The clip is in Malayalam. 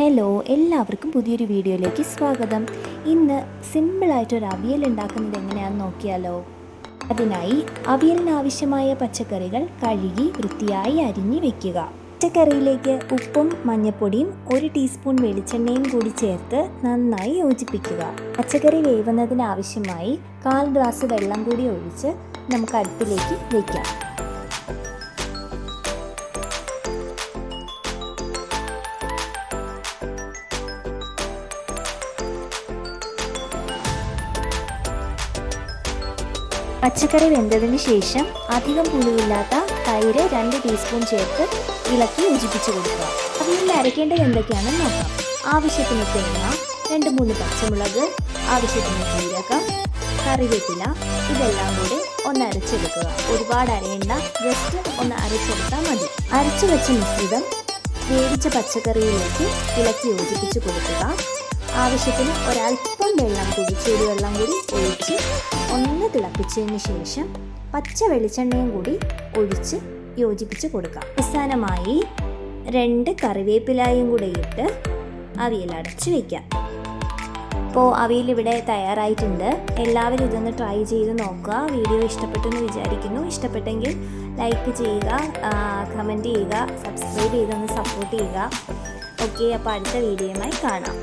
ഹലോ എല്ലാവർക്കും പുതിയൊരു വീഡിയോയിലേക്ക് സ്വാഗതം. ഇന്ന് സിമ്പിളായിട്ടൊരു അവിയൽ ഉണ്ടാക്കുന്നത് എങ്ങനെയാണെന്ന് നോക്കിയാലോ. അതിനായി അവിയലിന് ആവശ്യമായ പച്ചക്കറികൾ കഴുകി വൃത്തിയായി അരിഞ്ഞ് വെക്കുക. പച്ചക്കറിയിലേക്ക് ഉപ്പും മഞ്ഞൾപ്പൊടിയും ഒരു ടീസ്പൂൺ വെളിച്ചെണ്ണയും കൂടി ചേർത്ത് നന്നായി യോജിപ്പിക്കുക. പച്ചക്കറി വേവുന്നതിന് ആവശ്യമായി കാൽ ഗ്ലാസ് വെള്ളം കൂടി ഒഴിച്ച് നമുക്ക് അടുപ്പിലേക്ക് വയ്ക്കാം പച്ചക്കറി വെന്തതിന് ശേഷം അധികം പുളിയില്ലാത്ത തൈര് രണ്ട് ടീസ്പൂൺ ചേർത്ത് ഇളക്കി യോജിപ്പിച്ച് കൊടുക്കുക. അവിയലിൽ അരയ്ക്കേണ്ടത് എന്തൊക്കെയാണെന്ന് നോക്കാം. ആവശ്യത്തിന് തേങ്ങ രണ്ട് മൂന്ന് പച്ചമുളക് ആവശ്യത്തിന് ജീരകം കറിവേപ്പില ഇതെല്ലാം കൂടി ഒന്ന് അരച്ചെടുക്കുക. ഒരുപാട് അരയണ്ട ജസ്റ്റ് ഒന്ന് അരച്ചെടുത്താൽ മതി. അരച്ചു വെച്ച മിശ്രിതം വേവിച്ച പച്ചക്കറിയിലേക്ക് ഇളക്കി യോജിപ്പിച്ച് കൊടുക്കുക. ആവശ്യത്തിന് ഒരൽപ്പം വെള്ളം കൂടി ചൂടുവെള്ളം കൂടി തിളപ്പിച്ചതിന് ശേഷം പച്ച വെളിച്ചെണ്ണയും കൂടി ഒഴിച്ച് യോജിപ്പിച്ച് കൊടുക്കാം. അവസാനമായി രണ്ട് കറിവേപ്പിലായും കൂടെ ഇട്ട് അവിയൽ അടച്ച് വയ്ക്കാം അപ്പോൾ അവിയൽ ഇവിടെ തയ്യാറായിട്ടുണ്ട്. എല്ലാവരും ഇതൊന്ന് ട്രൈ ചെയ്ത് നോക്കുക. വീഡിയോ ഇഷ്ടപ്പെട്ടെന്ന് വിചാരിക്കുന്നു. ഇഷ്ടപ്പെട്ടെങ്കിൽ ലൈക്ക് ചെയ്യുക കമന്റ് ചെയ്യുക സബ്സ്ക്രൈബ് ചെയ്തൊന്ന് സപ്പോർട്ട് ചെയ്യുക. ഓക്കെ അപ്പോൾ അടുത്ത വീഡിയോയുമായി കാണാം.